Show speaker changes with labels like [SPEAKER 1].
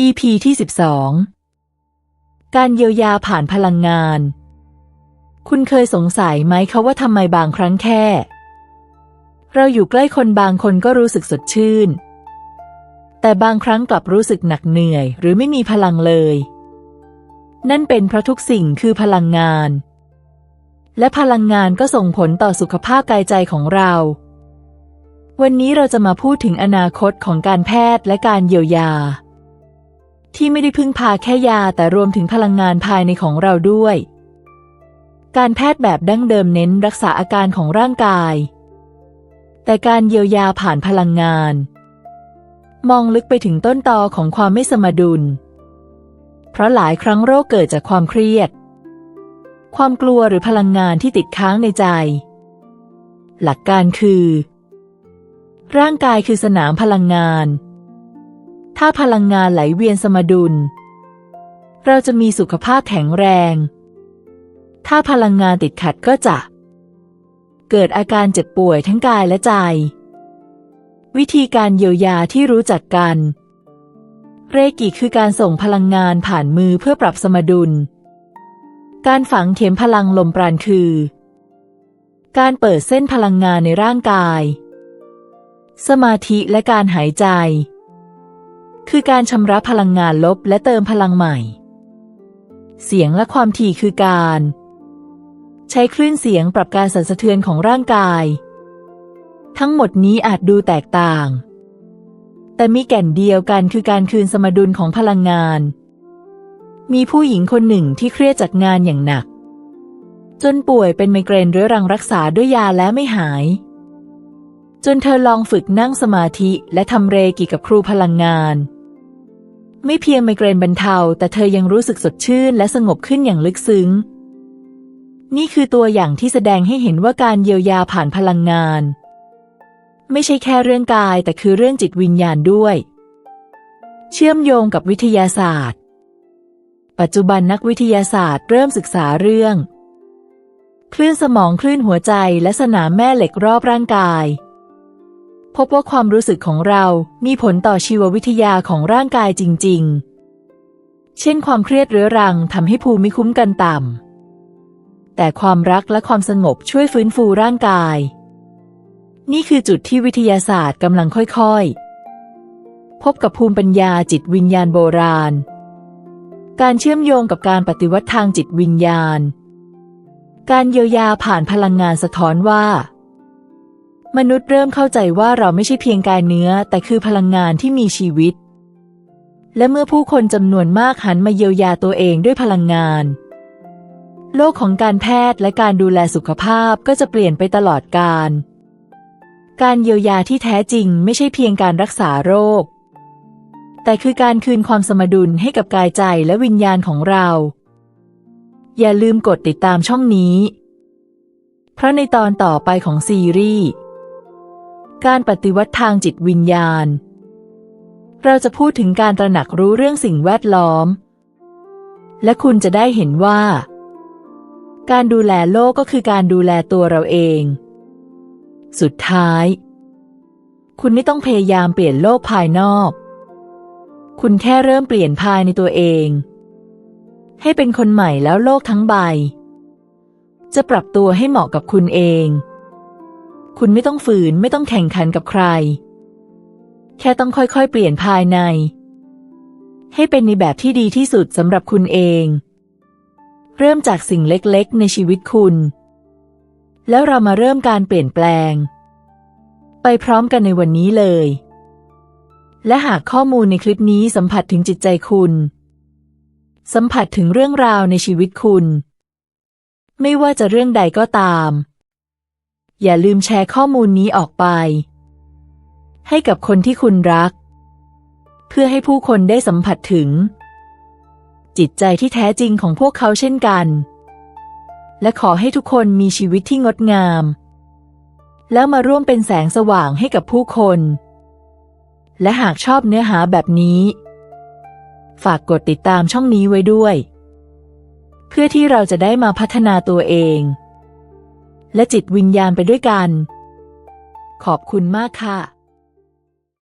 [SPEAKER 1] EP ที่ 12 การเยียวยาผ่านพลังงาน คุณเคยสงสัยไหมคะว่าทำไมบางครั้งแค่ เราอยู่ใกล้คนบางคนก็รู้สึกสดชื่น แต่บางครั้งกลับรู้สึกหนักเหนื่อย หรือไม่มีพลังเลย นั่นเป็นเพราะทุกสิ่งคือพลังงาน และพลังงานก็ส่งผลต่อสุขภาพกายใจของเรา วันนี้เราจะมาพูดถึงอนาคตของการแพทย์และการเยียวยา ที่ไม่ได้พึ่งพาแค่ยาแต่รวมถึงพลังงานภายในของเราด้วย การแพทย์แบบดั้งเดิมเน้นรักษาอาการของร่างกาย แต่การเยียวยาผ่านพลังงาน มองลึกไปถึงต้นตอของความไม่สมดุล เพราะหลายครั้งโรคเกิดจากความเครียด ความกลัวหรือพลังงานที่ติดค้างในใจ หลักการคือ ร่างกายคือสนามพลังงาน ถ้าพลังงานไหลเวียนสมดุล เราจะมีสุขภาพแข็งแรง ถ้าพลังงานติดขัดก็จะ เกิดอาการเจ็บป่วยทั้งกายและใจ วิธีการเยียวยาที่รู้จักกัน เรกิคือการส่งพลังงานผ่านมือเพื่อปรับสมดุล การฝังเข็มพลังลมปราณคือ การเปิดเส้นพลังงานในร่างกาย สมาธิและการหายใจ คือการชำระพลังงานลบและเติมพลังใหม่ เสียงและความถี่คือการ ใช้คลื่นเสียงปรับการสั่นสะเทือนของร่างกาย ทั้งหมดนี้อาจดูแตกต่าง แต่มีแก่นเดียวกันคือการคืนสมดุลของพลังงาน มีผู้หญิงคนหนึ่งที่เครียดจากงานอย่างหนัก จนป่วยเป็นไมเกรนเรื้อรังรักษาด้วยยาแล้วไม่หายจนเธอลองฝึกนั่งสมาธิและทำเรกิกับครูพลังงาน ไม่เพียงไมเกรนบรรเทา แต่เธอยังรู้สึกสดชื่นและสงบขึ้นอย่างลึกซึ้ง นี่คือตัวอย่างที่แสดงให้เห็นว่าการเยียวยาผ่านพลังงาน ไม่ใช่แค่เรื่องกาย แต่คือเรื่องจิตวิญญาณด้วย เชื่อมโยงกับวิทยาศาสตร์ ปัจจุบันนักวิทยาศาสตร์เริ่มศึกษาเรื่อง คลื่นสมองคลื่นหัวใจและสนามแม่เหล็กรอบร่างกาย พบว่าความรู้สึกของเรามีผลต่อชีววิทยาของร่างกายจริง ๆ เช่นความเครียดเรื้อรังทำให้ภูมิคุ้มกันต่ำ แต่ความรักและความสงบช่วยฟื้นฟูร่างกาย นี่คือจุดที่วิทยาศาสตร์กำลังค่อยๆ พบกับภูมิปัญญาจิตวิญญาณโบราณ การเชื่อมโยงกับการปฏิวัติทางจิตวิญญาณ การเยียวยาผ่านพลังงานสะท้อนว่า มนุษย์เริ่มเข้าใจว่าเราไม่ใช่เพียงกายเนื้อ แต่คือพลังงานที่มีชีวิต และเมื่อผู้คนจำนวนมากหันมาเยียวยาตัวเองด้วยพลังงาน โลกของการแพทย์และการดูแลสุขภาพก็จะเปลี่ยนไปตลอดกาลการเยียวยาที่แท้จริงไม่ใช่เพียงการรักษาโรค แต่คือการคืนความสมดุลให้กับกายใจและวิญญาณของเรา อย่าลืมกดติดตามช่องนี้ เพราะในตอนต่อไปของซีรีส์ การปฏิวัติทางจิตวิญญาณ เราจะพูดถึงการตระหนักรู้เรื่องสิ่งแวดล้อม และคุณจะได้เห็นว่า การดูแลโลกก็คือการดูแลตัวเราเอง สุดท้าย คุณไม่ต้องพยายามเปลี่ยนโลกภายนอก คุณแค่เริ่มเปลี่ยนภายในตัวเอง ให้เป็นคนใหม่แล้วโลกทั้งใบ จะปรับตัวให้เหมาะกับคุณเอง คุณไม่ต้องฝืนไม่ต้องแข่งขันกับใคร แค่ต้องค่อยๆ เปลี่ยนภายใน ให้เป็นในแบบที่ดีที่สุดสำหรับคุณเอง เริ่มจากสิ่งเล็กๆ ในชีวิตคุณ แล้วเรามาเริ่มการเปลี่ยนแปลง ไปพร้อมกันในวันนี้เลย และหากข้อมูลในคลิปนี้สัมผัสถึงจิตใจคุณ สัมผัสถึงเรื่องราวในชีวิตคุณ ไม่ว่าจะเรื่องใดก็ตาม อย่าลืมแชร์ข้อมูลนี้ออกไป ให้กับคนที่คุณรัก เพื่อให้ผู้คนได้สัมผัสถึง จิตใจที่แท้จริงของพวกเขาเช่นกัน และขอให้ทุกคนมีชีวิตที่งดงาม แล้วมาร่วมเป็นแสงสว่างให้กับผู้คน และหากชอบเนื้อหาแบบนี้ ฝากกดติดตามช่องนี้ไว้ด้วย เพื่อที่เราจะได้มาพัฒนาตัวเอง และจิตวิญญาณไปด้วยกัน ขอบคุณมากค่ะ